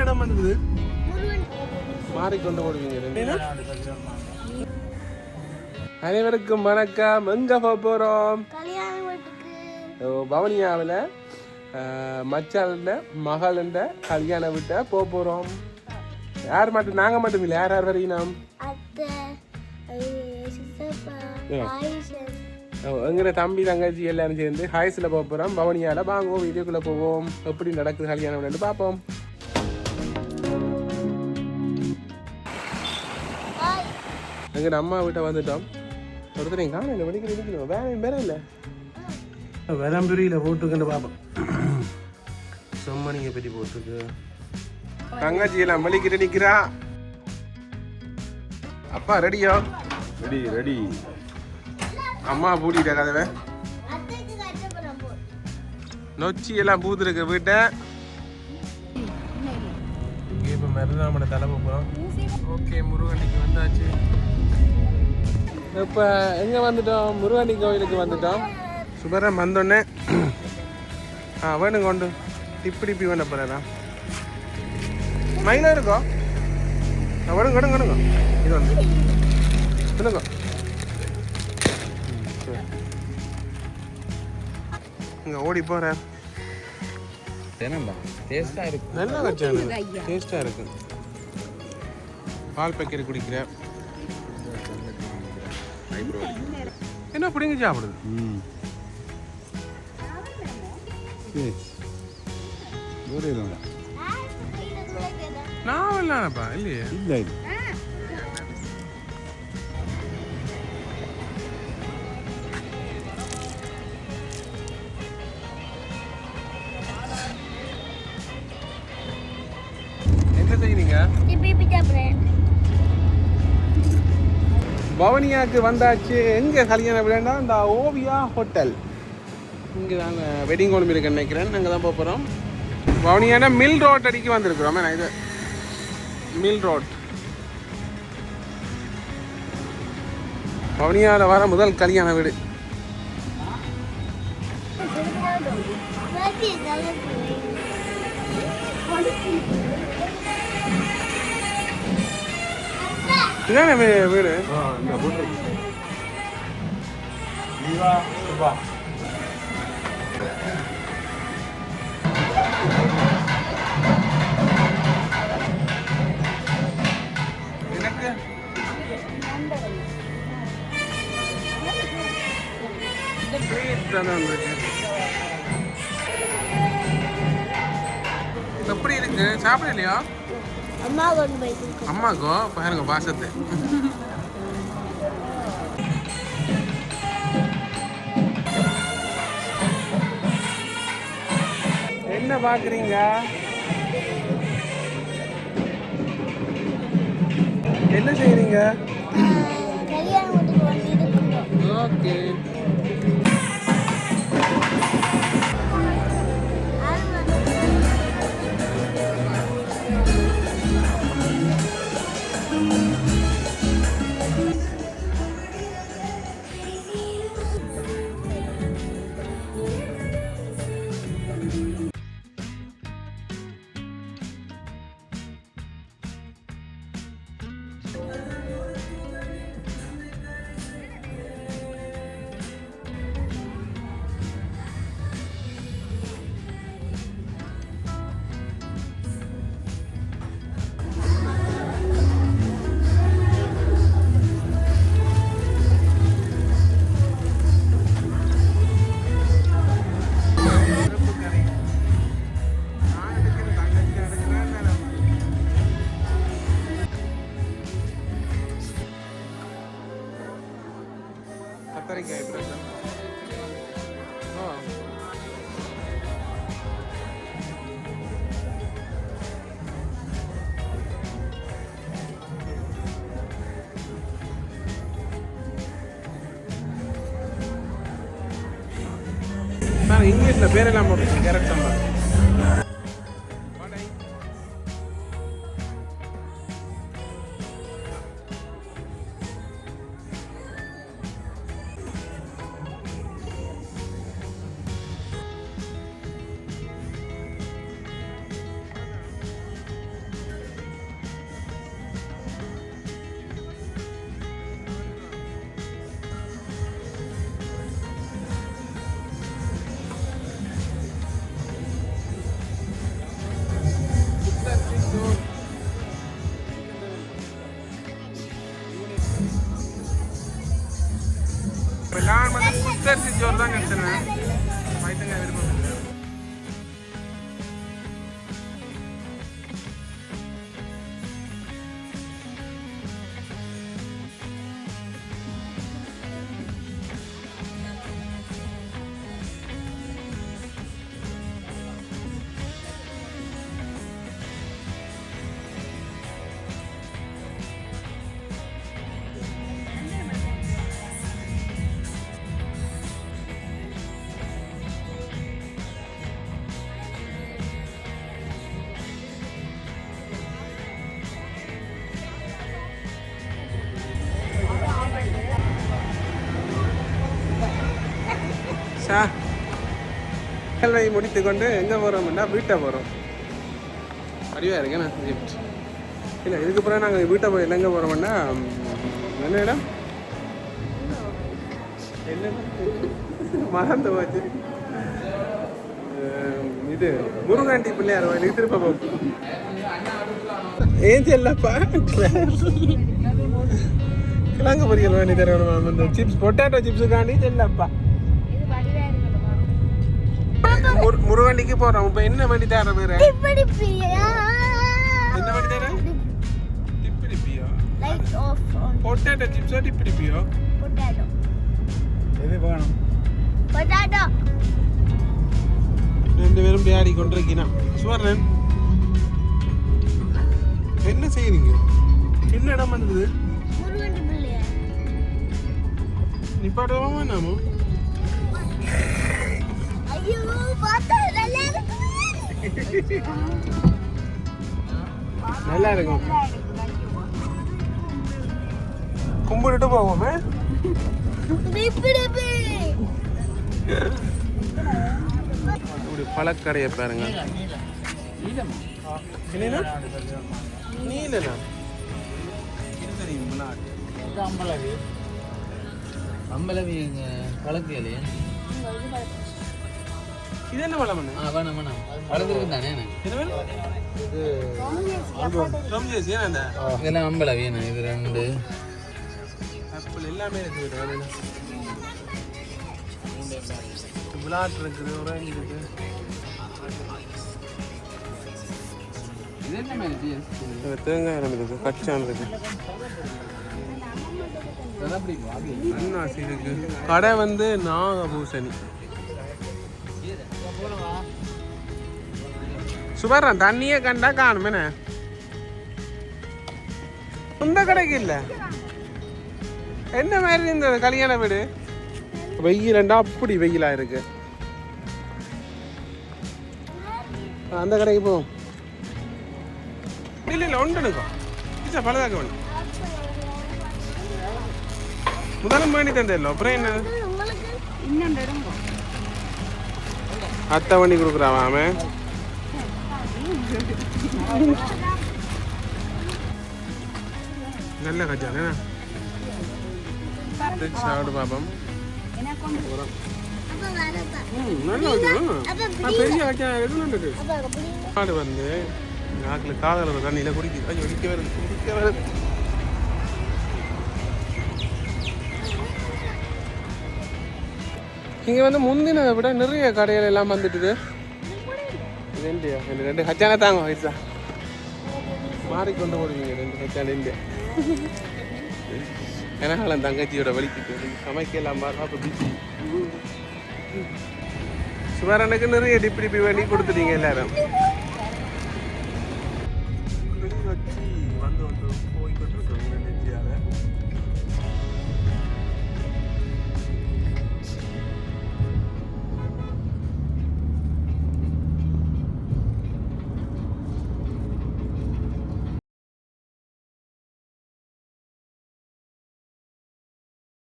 என்ன இடம் வந்தது? மாறிக்கொண்டு போடுவீங்க அனைவருக்கும் வணக்கம். எங்க போறோம்? பவனியாவில் மச்சாண்ட மகளண்ட கல்யாண விட்ட போக போறோம். யார் மட்டும் நாங்க மட்டும் இல்லை. யார் யார் Yeah. ஆயிஷன் எங்கிற தம்பி தங்கச்சி எல்லாரும் சேர்ந்து ஹாய்ஸில் போக போகிறோம் பவனியால் வாங்குவோம் வீடியோக்குள்ளே போவோம். எப்படி நடக்குது கல்யாணம் பார்ப்போம். எங்கள் அம்மா வீட்டை வந்துட்டோம். ஒருத்தரையும் காணும் இல்லை வெடிக்கிற இருக்கணும் வேற வேற இல்லை. விளம்பரியில் போட்டுக்கண்டு பார்ப்போம் செம்மணியை பற்றி போட்டுருக்கு. தங்கச்சி எல்லாம் வலிக்கிட்டு நிற்கிறா அப்பா ரெடியா? Ready ready. அம்மா பூட்டிட்ட கதவை? நொச்சி எல்லாம் பூத்துருக்கு வீட்டை. இங்கே இப்போ மருதாமட தலைமை போகிறோம் ஓகே முருகனிக்கு வந்தாச்சு. இப்போ எங்கே வந்துட்டோம்? முருகனி கோயிலுக்கு வந்துட்டோம். சுபரம் வந்தோடனே ஆ வேணும் கொண்டு. டிப்பி டிப்பி வேண போகிறேன் மயிலா இருக்கோ? விடுங்க விடுங்க விடுங்க இது வந்து. விடுங்க இங்கே ஓடி போகிறேன் தேனம்பா டேஸ்டா இருக்கு. நல்லா வச்சானு. டேஸ்டாக இருக்கு. பால் பேக்கெட் குடிக்கிறேன் என்ன பிடிங்க சாப்பிடுது? இல்லை. நான் இல்லைப்பா இல்லையே? இல்லை இது பவனியாவுக்கு வந்தாச்சு. எங்கே கல்யாணம் விளையாண்டா இந்த ஓவியா ஹோட்டல். இங்கே தாங்க வெட்டிங் ஹோம் இருக்கு நினைக்கிறேன். அங்கே தான் போக போகிறோம் பவனியான மில் ரோட் அடிக்கு வந்திருக்கிறோம். நான் இது மில் ரோட். பவனியாவில் வர முதல் கல்யாண வீடு. Thank you. தானே வந்திருக்கு. எப்படி இருக்கு சாப்பிடலையா அம்மா கொண்டு அம்மாக்கோ பாருங்க பாசத்தை. என்ன பாக்குறீங்க? என்ன செய்றீங்க? கல்யாண வீட்டுக்கு வந்து இருக்கணும் ஓகே கத்தரிக்காய் பிரசம் ஓ நான் இங்கிலீஷில் பேரெல்லாம் போட்டுருக்கேன் carrot Göster siz yoldan gösterin. கல்வை முடித்து கொண்டு எங்கே போகிறோம்னா வீட்டை போகிறோம் அறிவா இருக்கேண்ணா கிஃப்ட் இல்லை இதுக்கப்புறம் நாங்கள் வீட்டை போய் எங்கே போகிறோம்னா என்ன இடம்? என்ன மறந்து போச்சு. இது முருகாண்டி பிள்ளையார் கோயில் திருப்ப போகும் ஏன் செல்லப்பா கிழங்கு பொரியல் வேண்டி தரணும் அந்த சிப்ஸ் பொட்டேட்டோ சிப்ஸுக்காண்டி செல்லப்பா முருகண்டிக்கு போறோம். இப்ப என்ன வண்டி தர பிரியா. என்ன வண்டி தர டிப்பிடிப்பியோ லைட் ஆஃப் ஆன் பொட்டேட்டோ சிப்ஸோ டிப்பிடிப்பியோ பொட்டாட்டோ எது வேணும்? பொட்டாட்டோ ரெண்டு பேரும் பியாடி கொண்டிருக்கீனா. சுவர்ணன் என்ன செய்யறீங்க என்ன இடம் வந்தது? நிப்பாட்டமா நாமோ ஐயோ பார்த்தா நல்லா இருக்கும் கும்பிட்டுட்டு போவோமே. இப்படி பழக்கடையை பாருங்க. நீலனா? அம்பளவி அம்பளவி பழக்கையிலே இது என்ன ஆ வேணாம் வேணாம் வளர்ந்துருக்கு தானே வேணும்? இதெல்லாம் அம்பளவி என்ன இது ரெண்டு. ஆப்பிள் எல்லாமே இருக்குது விளாட் இருக்குது ஒரேஞ்ச் இருக்கு இது என்ன மாதிரி இது? தேங்காய் இடம் இருக்கு கச்சான் இருக்கு அன்னாசி இருக்கு கடை வந்து நாகபூசணி. சுபர்றான் தண்ணியே கண்டா காணுமே இந்த கடைக்கு இல்ல என்ன மாதிரி இந்த கல்யாண வீடு வெயிலண்டா அப்படி வெயிலா இருக்கு அந்த கடைக்கு போ இல்ல இல்ல ஒன்று இருக்கும் பலதாக ஒன்று முதலும் பண்ணி தந்தேன் அப்புறம் என்ன அத்தை பண்ணி கொடுக்குறான் அவன். நல்ல கஜான சாப்பிடு பாப்போம். பெரிய கஜா ஆடு வந்து நாக்கில் காதல் ஒரு தண்ணியில் குடிக்குது. ஐயோ குடிக்க வருது குடிக்க வருது இங்கே வந்து முந்தினதை விட நிறைய கடைகள் எல்லாம் வந்துட்டுது. ரெண்டு இந்தியா இந்த ரெண்டு ஹச்சான தாங்க வயசா மாறிக்கொண்டு போடுவீங்க ரெண்டு ஹச்சான இந்தியா. எனக்காலம் தங்கச்சியோட வலிக்கிட்டு சமைக்கலாம் பாருங்க அப்போ பிஸி சுவரனுக்கு நிறைய டிப்பி டிப்பி வேண்டி கொடுத்துட்டீங்க எல்லாரும்.